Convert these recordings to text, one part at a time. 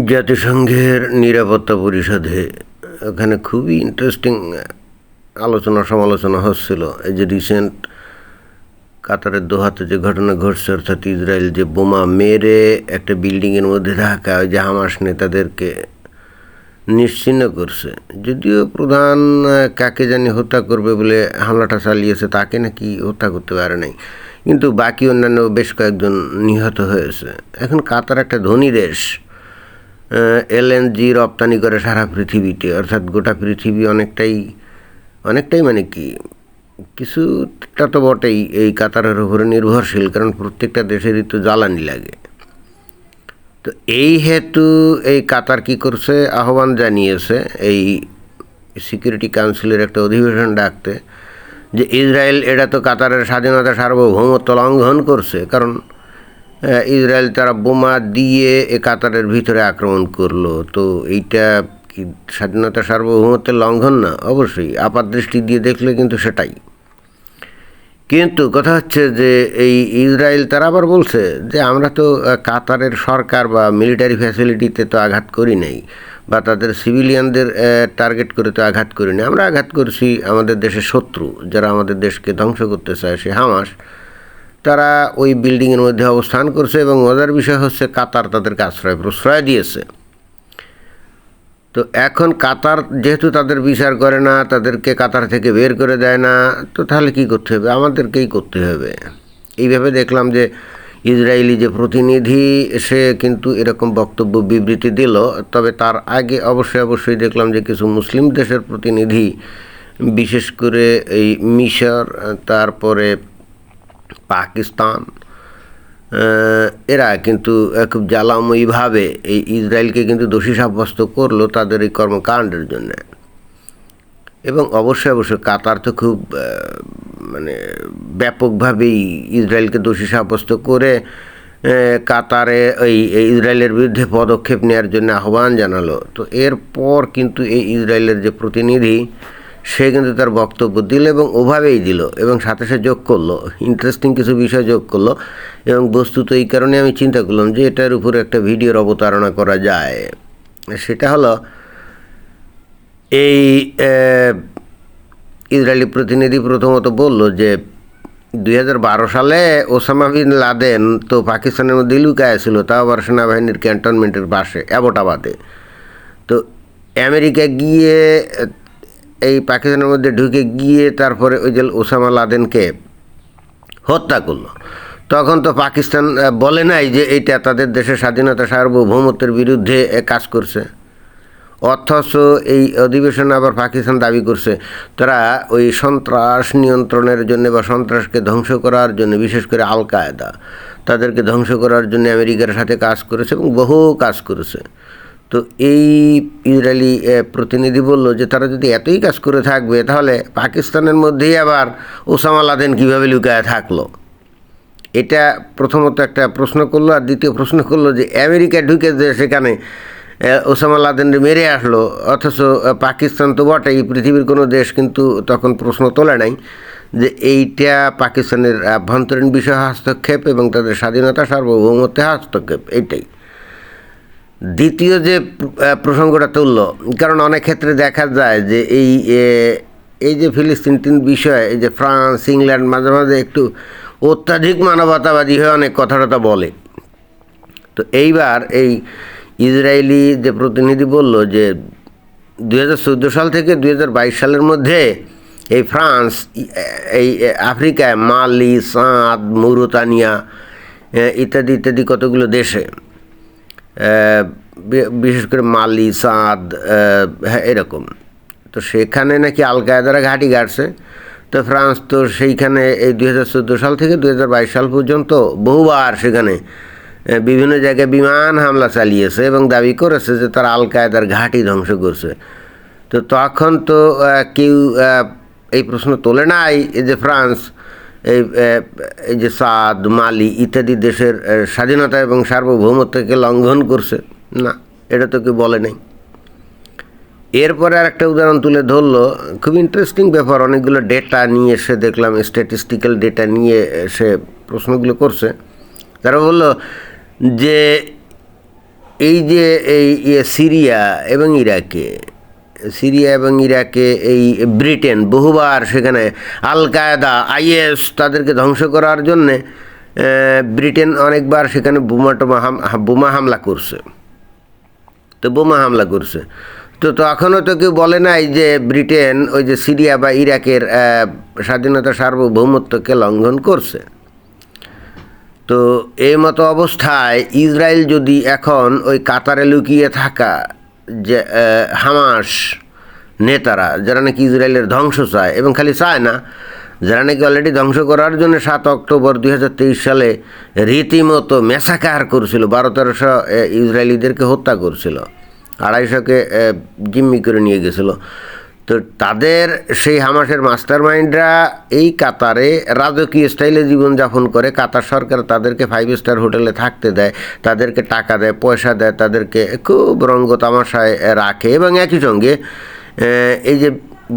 জাতিসংঘের নিরাপত্তা পরিষদে ওখানে খুবই ইন্টারেস্টিং আলোচনা সমালোচনা হচ্ছিল। এই যে রিসেন্ট কাতারের দোহাতে যে ঘটনা ঘটছে, অর্থাৎ ইসরায়েল যে বোমা মেরে একটা বিল্ডিংয়ের মধ্যে রাখা, ওই যে হামাস নেতাদেরকে নিশ্চিহ্ন করছে। যদিও প্রধান কাকে জানি হত্যা করবে বলে হামলাটা চালিয়েছে, তাকে নাকি হত্যা করতে পারে নাই। কিন্তু বাকি অন্যান্য বেশ কয়েকজন নিহত হয়েছে। এখন কাতার একটা ধনী দেশ এলএনজি রপ্তানি করে সারা পৃথিবীতে। অর্থাৎ গোটা পৃথিবী অনেকটাই অনেকটাই মানে কি, কিছুটা তো বটেই এই কাতারের উপরে নির্ভরশীল, কারণ প্রত্যেকটা দেশেরই তো জ্বালানি লাগে। তো এই হেতু এই কাতার কি করছে? আহ্বান জানিয়েছে এই সিকিউরিটি কাউন্সিলের একটা অধিবেশন ডাকতে যে ইসরায়েল, এটা তো কাতারের স্বাধীনতা সার্বভৌমত্ব লঙ্ঘন করছে। কারণ ইসরায়েল তারা বোমা দিয়ে এ কাতারের ভিতরে আক্রমণ করল। তো এইটা কি স্বাধীনতা সার্বভৌমত্বের লঙ্ঘন না? অবশ্যই। আপাত দৃষ্টি দিয়ে দেখলে কিন্তু সেটাই। কিন্তু কথা হচ্ছে যে এই ইসরায়েল তারা আবার বলছে যে আমরা তো কাতারের সরকার বা মিলিটারি ফ্যাসিলিটিতে তো আঘাত করি নাই বা তাদের সিভিলিয়ানদের টার্গেট করে তো আঘাত করি নাই। আমরা আঘাত করছি আমাদের দেশের শত্রু যারা আমাদের দেশকে ধ্বংস করতে চায়, সে হামাস। তারা ওই বিল্ডিংয়ের মধ্যে অবস্থান করছে এবং মজার বিষয় হচ্ছে কাতার তাদেরকে আশ্রয় প্রশ্রয় দিয়েছে। তো এখন কাতার যেহেতু তাদের বিচার করে না, তাদেরকে কাতার থেকে বের করে দেয় না, তো তাহলে কি করতে হবে? আমাদেরকেই করতে হবে। এইভাবে দেখলাম যে ইসরায়েলি যে প্রতিনিধি, সে কিন্তু এরকম বক্তব্য বিবৃতি দিল। তবে তার আগে অবশ্যই অবশ্যই দেখলাম যে কিছু মুসলিম দেশের প্রতিনিধি, বিশেষ করে এই মিশর, তারপরে পাকিস্তান। এরা কিন্তু খুব জ্বালাময়ীভাবে এই ইসরায়েলকে কিন্তু দোষী সাব্যস্ত করল তাদের এই কর্মকাণ্ডের জন্য। এবং অবশ্যই অবশ্যই কাতার তো খুব মানে ব্যাপকভাবেই ইসরায়েলকে দোষী সাব্যস্ত করে কাতারে ওই ইসরায়েলের বিরুদ্ধে পদক্ষেপ নেওয়ার জন্য আহ্বান জানালো। তো এরপর কিন্তু এই ইসরায়েলের যে প্রতিনিধি সে কিন্তু তার বক্তব্য দিল এবং ওভাবেই দিল এবং সাথে সাথে যোগ করল। ইন্টারেস্টিং কিছু বিষয় যোগ করল এবং বস্তুত এই কারণে আমি চিন্তা করলাম যে এটার উপরে একটা ভিডিওর অবতারণা করা যায়। সেটা হলো এই ইসরায়েলি প্রতিনিধি প্রথমত বলল যে দু হাজার বারো সালে ওসামা বিন লাদেন তো পাকিস্তানের মধ্যে লুকায় ছিল, তাও আবার সেনাবাহিনীর ক্যান্টনমেন্টের পাশে, অ্যাবোটাবাদে। তো আমেরিকা গিয়ে এই পাকিস্তানের মধ্যে ঢুকে গিয়ে তারপরে ওই যে ওসামা লাদেনকে হত্যা করল। তখন তো পাকিস্তান বলে নাই যে এইটা তাদের দেশের স্বাধীনতা সার্বভৌমত্বের বিরুদ্ধে কাজ করছে। অথচ এই অধিবেশনে আবার পাকিস্তান দাবি করছে। তারা ওই সন্ত্রাস নিয়ন্ত্রণের জন্য বা সন্ত্রাসকে ধ্বংস করার জন্য, বিশেষ করে আল কায়দা তাদেরকে ধ্বংস করার জন্য আমেরিকার সাথে কাজ করেছে এবং বহু কাজ করেছে। তো এই ইসরায়েলি প্রতিনিধি বলল যে তারা যদি এতই কাজ করে থাকবে, তাহলে পাকিস্তানের মধ্যেই আবার ওসামা লাদেন কীভাবে লুকায় থাকল? এটা প্রথমত একটা প্রশ্ন করল, আর দ্বিতীয় প্রশ্ন করল যে আমেরিকা ঢুকে যে সেখানে ওসামা লাদেনকে মেরে আসলো, অথচ পাকিস্তান তো বটেই, পৃথিবীর কোনো দেশ কিন্তু তখন প্রশ্ন তোলে নাই যে এইটা পাকিস্তানের আভ্যন্তরীণ বিষয় হস্তক্ষেপ এবং তাদের স্বাধীনতা সার্বভৌমত্বে হস্তক্ষেপ, এইটাই। দ্বিতীয় যে প্রসঙ্গটা তুলল, কারণ অনেক ক্ষেত্রে দেখা যায় যে এই এই যে ফিলিস্তিন তিন বিষয়, এই যে ফ্রান্স, ইংল্যান্ড মাঝে মাঝে একটু অত্যাধিক মানবতাবাদী হয়ে অনেক কথা টথা বলে। তো এইবার এই ইসরায়েলি যে প্রতিনিধি বলল যে দু হাজার চোদ্দ সাল থেকে দু হাজার বাইশ সালের মধ্যে এই ফ্রান্স, এই আফ্রিকায় মালি, সাঁদ, মৌরতানিয়া ইত্যাদি ইত্যাদি কতগুলো দেশে বিশেষ করে মালি আহ, হ্যাঁ এরকম। তো সেখানে নাকি আল কায়দারা ঘাঁটি গাড়ছে তো ফ্রান্স তো সেইখানে এই দুই হাজার চোদ্দ সাল থেকে দু হাজার বাইশ সাল পর্যন্ত বহুবার সেখানে বিভিন্ন জায়গায় বিমান হামলা চালিয়েছে এবং দাবি করেছে যে তারা আল কায়দার ঘাঁটি ধ্বংস করছে। তো তখন তো কেউ এই প্রশ্ন তোলে নাই যে ফ্রান্স এই এই যে সাদ, মালি ইত্যাদি দেশের স্বাধীনতা এবং সার্বভৌমত্বকে লঙ্ঘন করছে। না, এটা তো কেউ বলে নাই। এরপরে আর একটা উদাহরণ তুলে ধরলো। খুব ইন্টারেস্টিং ব্যাপার, অনেকগুলো ডেটা নিয়ে এসে দেখলাম স্ট্যাটিস্টিক্যাল ডেটা নিয়ে সে প্রশ্নগুলো করছে। তারা বলল যে, এই যে এই ইয়ে সিরিয়া এবং ইরাকে সিরিয়া এবং ইরাকে এই ব্রিটেন বহুবার সেখানে আল কায়দা আইএস তাদেরকে ধ্বংস করার জন্যে ব্রিটেন অনেকবার সেখানে বোমা টোমা বোমা হামলা করছে। তো বোমা হামলা করছে। তো তখনও তো কেউ বলে নাই যে ব্রিটেন ওই যে সিরিয়া বা ইরাকের স্বাধীনতা সার্বভৌমত্বকে লঙ্ঘন করছে। তো এই মতো অবস্থায় ইসরায়েল যদি এখন ওই কাতারে লুকিয়ে থাকা যে হামাস নেতারা, যারা নাকি ইসরায়েলের ধ্বংস চায়, এবং খালি চায় না, যারা নাকি অলরেডি ধ্বংস করার জন্য সাত অক্টোবর দুই হাজার তেইশ সালে রীতিমতো মেসাকার করছিল, বারো তেরোশো ইসরায়েলিদেরকে হত্যা করছিল, আড়াইশোকে জিম্মি করে নিয়ে গেছিল। তো তাদের সেই হামাসের মাস্টার মাইন্ডরা এই কাতারে রাজকীয় স্টাইলে জীবনযাপন করে। কাতার সরকার তাদেরকে ফাইভ স্টার হোটেলে থাকতে দেয়, তাদেরকে টাকা দেয়, পয়সা দেয়, তাদেরকে খুব রঙ্গ তামাশায় রাখে এবং একই সঙ্গে এই যে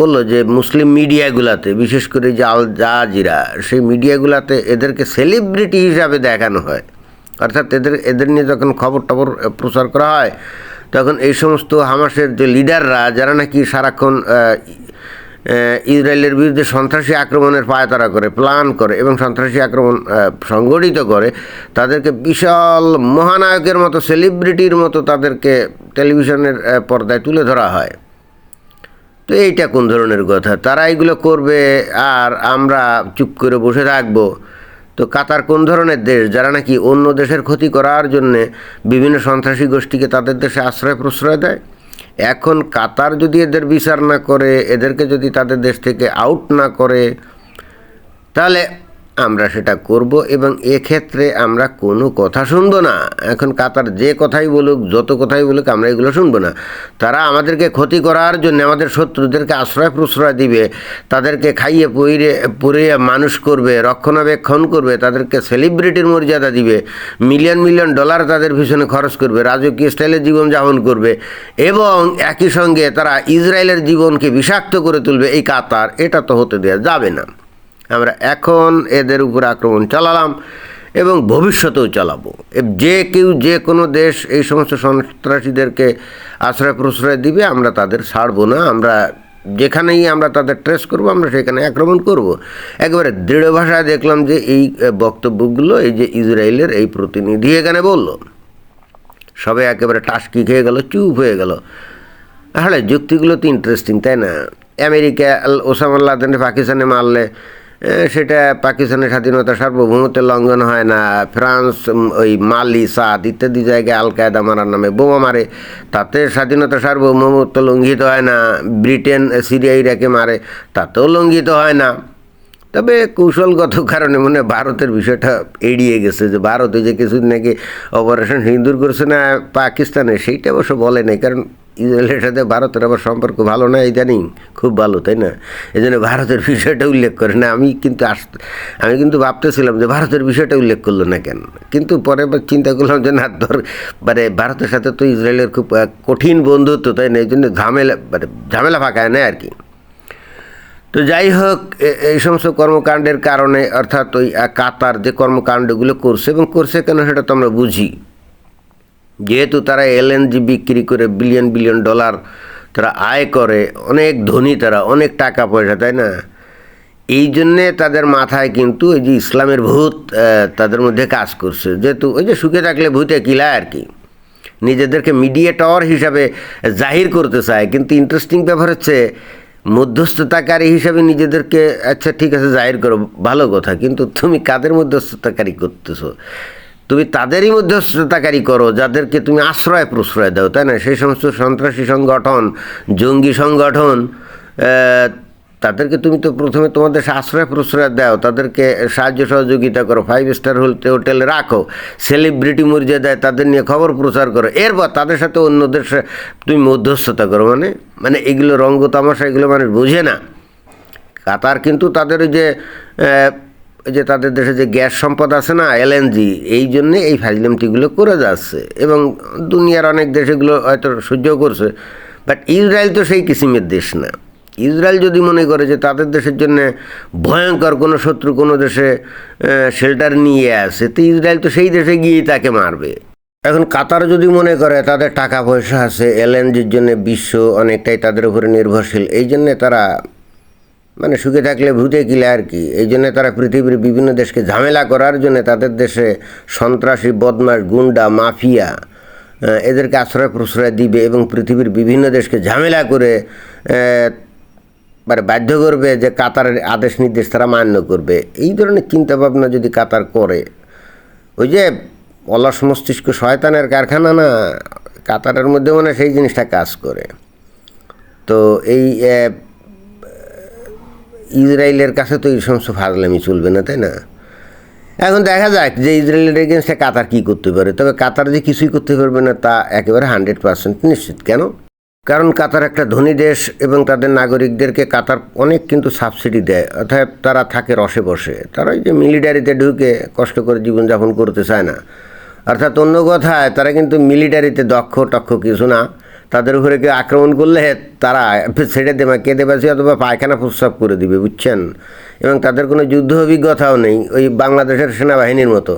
বলল যে মুসলিম মিডিয়াগুলাতে, বিশেষ করে যে আল জাজিরা, সেই মিডিয়াগুলাতে এদেরকে সেলিব্রিটি হিসাবে দেখানো হয়। অর্থাৎ এদের এদের নিয়ে যখন খবর টবর প্রচার করা হয় তখন এই সমস্ত হামাসের যে লিডাররা, যারা নাকি সারাক্ষণ ইসরায়েলের বিরুদ্ধে সন্ত্রাসী আক্রমণের পায়তারা করে প্ল্যান করে এবং সন্ত্রাসী আক্রমণ সংগঠিত করে, তাদেরকে বিশাল মহানায়কের মতো সেলিব্রিটির মতো তাদেরকে টেলিভিশনের পর্দায় তুলে ধরা হয়। তো এইটা কোন ধরনের কথা? তারা এগুলো করবে, আর আমরা চুপ করে বসে থাকব। তো কাতার কোন ধরনের দেশ যারা নাকি অন্য দেশের ক্ষতি করার জন্যে বিভিন্ন সন্ত্রাসী গোষ্ঠীকে তাদের দেশে আশ্রয় প্রশ্রয় দেয়? এখন কাতার যদি এদের বিচার না করে, এদেরকে যদি তাদের দেশ থেকে আউট না করে, তাহলে আমরা সেটা করব এবং এক্ষেত্রে আমরা কোনো কথা শুনব না। এখন কাতার যে কথাই বলুক, যত কথাই বলুক, আমরা এগুলো শুনব না। তারা আমাদেরকে ক্ষতি করার জন্য আমাদের শত্রুদেরকে আশ্রয় প্রশ্রয় দিবে, তাদেরকে খাইয়ে পইরে পরিয়ে মানুষ করবে, রক্ষণাবেক্ষণ করবে, তাদেরকে সেলিব্রিটির মর্যাদা দিবে মিলিয়ন মিলিয়ন ডলার তাদের পিছনে খরচ করবে, রাজকীয় স্টাইলে জীবনযাপন করবে এবং একই সঙ্গে তারা ইসরায়েলের জীবনকে বিষাক্ত করে তুলবে এই কাতার। এটা তো হতে দেওয়া যাবে না। আমরা এখন এদের উপর আক্রমণ চালালাম এবং ভবিষ্যতেও চালাবো। যে কেউ যে কোনো দেশ এই সমস্ত সন্ত্রাসীদেরকে আশ্রয় প্রশ্রয় দিবে, আমরা তাদের ছাড়বো না। আমরা যেখানেই আমরা তাদের ট্রেস করব, আমরা সেখানে আক্রমণ করব। একবারে দৃঢ় ভাষায় দেখলাম যে এই বক্তব্যগুলো এই যে ইসরায়েলের এই প্রতিনিধি এখানে বলল। সবাই একেবারে টাসকি খেয়ে গেল, চুপ হয়ে গেল। আসলে যুক্তিগুলো তো ইন্টারেস্টিং তাই না? আমেরিকা, আল- ওসামা, লাদেনে, পাকিস্তানে মারলে সেটা পাকিস্তানের স্বাধীনতা সার্বভৌমত্বের লঙ্ঘন হয় না। ফ্রান্স ওই মালি, সাদ ইত্যাদি জায়গায় আল কায়দা মারার নামে বোমা মারে। তাতে স্বাধীনতা সার্বভৌমত্ব লঙ্ঘিত হয় না। ব্রিটেন, সিরিয়া, ইরাকে মারে, তাতেও লঙ্ঘিত হয় না। তবে কৌশলগত কারণে মনে ভারতের বিষয়টা এড়িয়ে গেছে যে ভারতে যে কিছুদিন নাকি অপারেশন সিন্দুর করছে না পাকিস্তানে, সেইটা অবশ্য বলে নাই। কারণ ইসরায়েলের সাথে ভারতের আবার সম্পর্ক ভালো না ইদানিং খুব ভালো, তাই না? এই জন্য ভারতের বিষয়টা উল্লেখ করে না। আমি কিন্তু আস, আমি কিন্তু ভাবতেছিলাম যে ভারতের বিষয়টা উল্লেখ করল না কেন? কিন্তু পরে চিন্তা করলাম যে না, ধর মানে ভারতের সাথে তো ইসরায়েলের খুব কঠিন বন্ধুত্ব, তাই না? এই জন্য ঝামেলা মানে ঝামেলা ফাঁকায় না আর কি। তো যাই হোক এই সমস্ত কর্মকাণ্ডের কারণে, অর্থাৎ ওই কাতার যে কর্মকাণ্ডগুলো করছে এবং করছে কেন সেটা তো আমরা বুঝি। যেহেতু তারা এলএনজি বিক্রি করে বিলিয়ন বিলিয়ন ডলার তারা আয় করে, অনেক ধনী তারা, অনেক টাকা পয়সা, তাই না? এই জন্যে তাদের মাথায় কিন্তু ওই যে ইসলামের ভূত তাদের মধ্যে কাজ করছে। যেহেতু ওই যে সুখে থাকলে ভূতে কিলায় আর কি? নিজেদেরকে মিডিয়েটর হিসাবে জাহির করতে চায়। কিন্তু ইন্টারেস্টিং ব্যাপার হচ্ছে, মধ্যস্থতাকারী হিসাবে নিজেদেরকে আচ্ছা ঠিক আছে, জাহির করো, ভালো কথা। কিন্তু তুমি কাদের মধ্যস্থতাকারী করতেছো? তুমি তাদেরই মধ্যস্থতাকারী করো, যাদেরকে তুমি আশ্রয় প্রশ্রয় দাও, তাই না? সেই সমস্ত সন্ত্রাসী সংগঠন, জঙ্গি সংগঠন তাদেরকে তুমি তো প্রথমে তোমাদের আশ্রয় প্রশ্রয় দাও, তাদেরকে সাহায্য সহযোগিতা করো ফাইভ স্টার হোটেলে রাখো সেলিব্রিটি মর্যাদায় তাদের নিয়ে খবর প্রচার করো, এরপর তাদের সাথে অন্যদের তুমি মধ্যস্থতা করো মানে মানে এগুলো রঙ্গ তামাশা এগুলো মানুষ বোঝে না। কাতার কিন্তু তাদের যে যে তাদের দেশে যে গ্যাস সম্পদ আছে না এলএনজি এই জন্যে এই ফাইজলামটিগুলো করে যাচ্ছে। এবং দুনিয়ার অনেক দেশ এগুলো হয়তো সহ্য করছে। বাট ইসরায়েল তো সেই কিসিমের দেশ না। ইসরায়েল যদি মনে করে যে তাদের দেশের জন্য ভয়ঙ্কর কোনো শত্রু কোনো দেশে শেল্টার নিয়ে আসে তো ইসরায়েল তো সেই দেশে গিয়েই তাকে মারবে। এখন কাতার যদি মনে করে তাদের টাকা পয়সা আছে এলএনজির জন্য বিশ্ব অনেকটাই তাদের উপরে নির্ভরশীল, এই জন্যে তারা মানে সুখে থাকলে ভূতে কিলে আর কি? এই জন্য তারা পৃথিবীর বিভিন্ন দেশকে ঝামেলা করার জন্য তাদের দেশে সন্ত্রাসী বদমাস গুন্ডা, মাফিয়া এদেরকে আশ্রয় প্রশ্রয় দিবে এবং পৃথিবীর বিভিন্ন দেশকে ঝামেলা করে মানে বাধ্য করবে যে কাতারের আদেশ নির্দেশ তারা মান্য করবে। এই ধরনের চিন্তাভাবনা যদি কাতার করে, ওই যে অলস মস্তিষ্ক শয়তানের কারখানা না, কাতারের মধ্যে মানে সেই জিনিসটা কাজ করে। তো এই ইসরায়েলের কাছে তো এই সমস্ত ফাজলামি চলবে না, তাই না? এখন দেখা যাক যে ইসরায়েলের এগেনস্টে কাতার কী করতে পারে, তবে কাতার যে কিছুই করতে পারবে না তা একেবারে হান্ড্রেড পার্সেন্ট নিশ্চিত। কেন? কারণ কাতার একটা ধনী দেশ এবং তাদের নাগরিকদেরকে কাতার অনেক কিন্তু সাবসিডি দেয়, অর্থাৎ তারা থাকে রসে বসে। তারা ওই যে মিলিটারিতে ঢুকে কষ্ট করে জীবনযাপন করতে চায় না। অর্থাৎ অন্য কথায়, তারা কিন্তু মিলিটারিতে দক্ষ টক্ষ কিছু না। তাদের উপরে কেউ আক্রমণ করলে তারা ছেড়ে দেবে কেঁদে বাসি অথবা পায়খানা প্রস্রাব করে দিবে, বুঝছেন? এবং তাদের কোনো যুদ্ধ অভিজ্ঞতাও নেই, ওই বাংলাদেশের সেনাবাহিনীর মতো।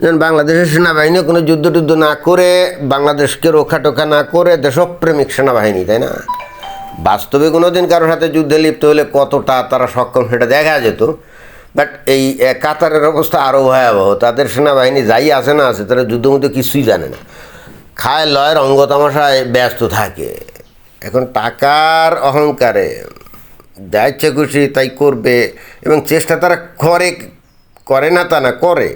যেমন বাংলাদেশের সেনাবাহিনী কোনো যুদ্ধ টুদ্ধ না করে, বাংলাদেশকে রক্ষা টোকা না করে দেশপ্রেমিক সেনাবাহিনী, তাই না? বাস্তবে কোনো দিন কারোর সাথে যুদ্ধে লিপ্ত হলে কতটা তারা সক্ষম সেটা দেখা যেত, বাট এই কাতারের অবস্থা আরও ভয়াবহ। তাদের সেনাবাহিনী যাই আছে না আছে, তারা যুদ্ধ মধ্যে কিছুই জানে না। খায় লয় রঙ্গ তামাশায় ব্যস্ত থাকে। এখন টাকার অহংকারে যা ইচ্ছে খুশি, তাই করবে এবং চেষ্টা তারা করে করে না তা না, করে।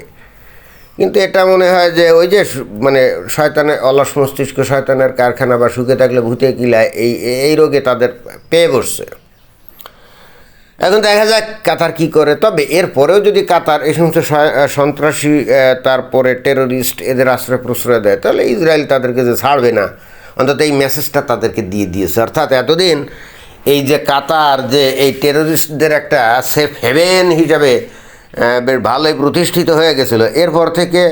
কিন্তু এটা মনে হয় যে ওই যে মানে শয়তানের, অলস মস্তিষ্ক শয়তানের কারখানা বা সুখে থাকলে ভূতে কিলায়, এই এই রোগে তাদের পেয়ে বসছে। এখন দেখা যাক কাতার কি করে। তবে এরপরেও যদি কাতার এই সমস্ত সন্ত্রাসী তারপরে টেরোরিস্ট এদের আশ্রয় প্রশ্রয় দেয়, তাহলে ইসরায়েল তাদেরকে যে ছাড়বে না, অন্তত এই মেসেজটা তাদেরকে দিয়ে দিয়েছে। অর্থাৎ এতদিন এই যে কাতার, যে এই টেরোরিস্টদের একটা সেফ হেভেন হিসাবে বেশ ভালোই প্রতিষ্ঠিত হয়ে গেছিল। এরপর থেকে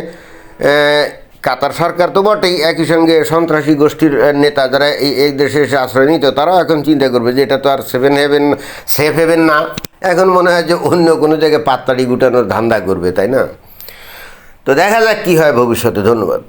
কাতার সরকার তো বটেই, একই সঙ্গে সন্ত্রাসী গোষ্ঠীর নেতা যারা এই এই দেশে এসে আশ্রয় নিত, তারাও এখন চিন্তা করবে যে এটা তো আর সেভেন হেভেন সেফ হেভেন না। এখন মনে হয় যে অন্য কোনো জায়গায় পাত্তাড়ি গুটানোর ধান্দা করবে, তাই না? তো দেখা যাক কী হয় ভবিষ্যতে, ধন্যবাদ।